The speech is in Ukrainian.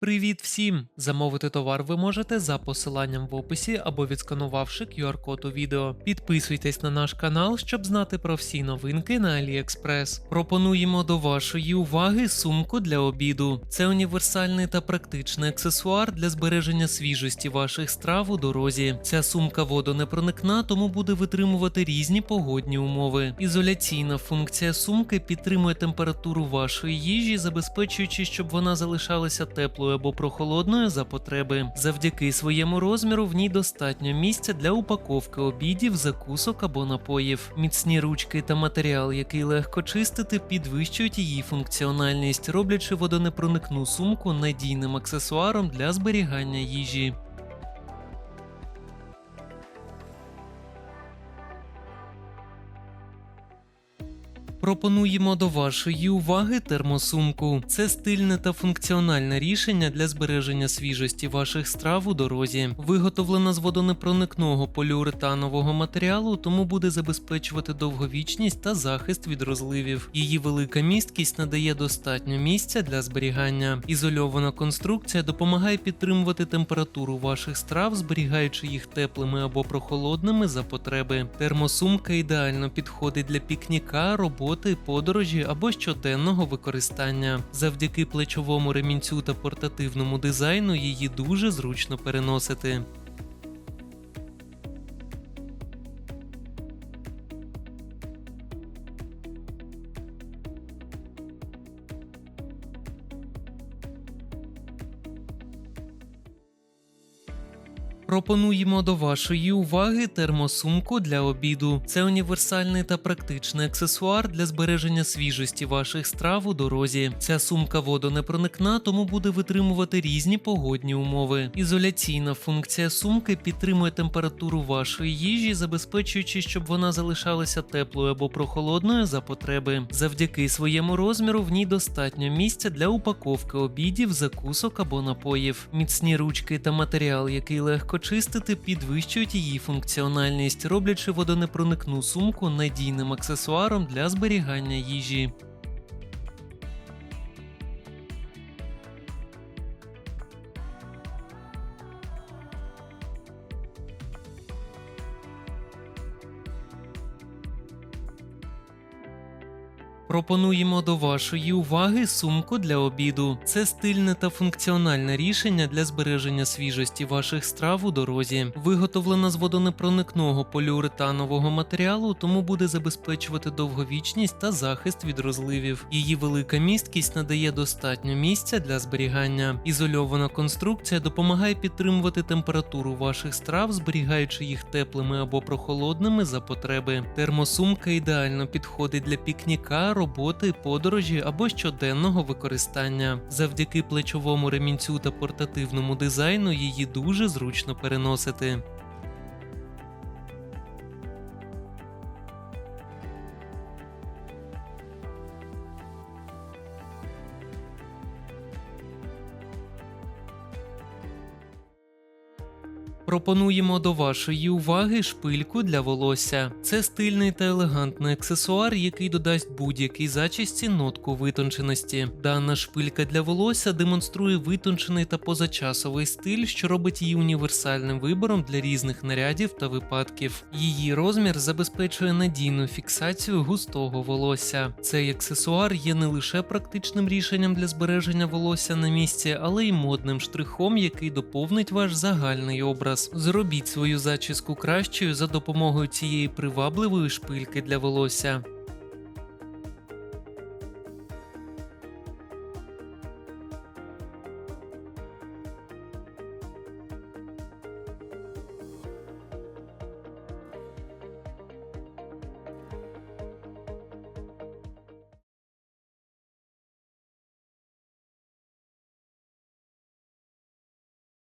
Привіт всім! Замовити товар ви можете за посиланням в описі або відсканувавши QR-код у відео. Підписуйтесь на наш канал, щоб знати про всі новинки на AliExpress. Пропонуємо до вашої уваги сумку для обіду. Це універсальний та практичний аксесуар для збереження свіжості ваших страв у дорозі. Ця сумка водонепроникна, тому буде витримувати різні погодні умови. Ізоляційна функція сумки підтримує температуру вашої їжі, забезпечуючи, щоб вона залишалася теплою або прохолодною за потреби. Завдяки своєму розміру в ній достатньо місця для упаковки обідів, закусок або напоїв. Міцні ручки та матеріал, який легко чистити, підвищують її функціональність, роблячи водонепроникну сумку надійним аксесуаром для зберігання їжі. Пропонуємо до вашої уваги термосумку. Це стильне та функціональне рішення для збереження свіжості ваших страв у дорозі. Виготовлена з водонепроникного поліуретанового матеріалу, тому буде забезпечувати довговічність та захист від розливів. Її велика місткість надає достатньо місця для зберігання. Ізольована конструкція допомагає підтримувати температуру ваших страв, зберігаючи їх теплими або прохолодними за потреби. Термосумка ідеально підходить для пікніка, роботи, подорожі або щоденного використання. Завдяки плечовому ремінцю та портативному дизайну її дуже зручно переносити. Пропонуємо до вашої уваги термосумку для обіду. Це універсальний та практичний аксесуар для збереження свіжості ваших страв у дорозі. Ця сумка водонепроникна, тому буде витримувати різні погодні умови. Ізоляційна функція сумки підтримує температуру вашої їжі, забезпечуючи, щоб вона залишалася теплою або прохолодною за потреби. Завдяки своєму розміру в ній достатньо місця для упаковки обідів, закусок або напоїв. Міцні ручки та матеріал, який легко чистити, підвищують її функціональність, роблячи водонепроникну сумку надійним аксесуаром для зберігання їжі. Пропонуємо до вашої уваги сумку для обіду. Це стильне та функціональне рішення для збереження свіжості ваших страв у дорозі. Виготовлена з водонепроникного поліуретанового матеріалу, тому буде забезпечувати довговічність та захист від розливів. Її велика місткість надає достатньо місця для зберігання. Ізольована конструкція допомагає підтримувати температуру ваших страв, зберігаючи їх теплими або прохолодними за потреби. Термосумка ідеально підходить для пікніка, роботи, подорожі або щоденного використання. Завдяки плечовому ремінцю та портативному дизайну її дуже зручно переносити. Пропонуємо до вашої уваги шпильку для волосся. Це стильний та елегантний аксесуар, який додасть будь-якій зачісті нотку витонченості. Дана шпилька для волосся демонструє витончений та позачасовий стиль, що робить її універсальним вибором для різних нарядів та випадків. Її розмір забезпечує надійну фіксацію густого волосся. Цей аксесуар є не лише практичним рішенням для збереження волосся на місці, але й модним штрихом, який доповнить ваш загальний образ. Зробіть свою зачіску кращою за допомогою цієї привабливої шпильки для волосся.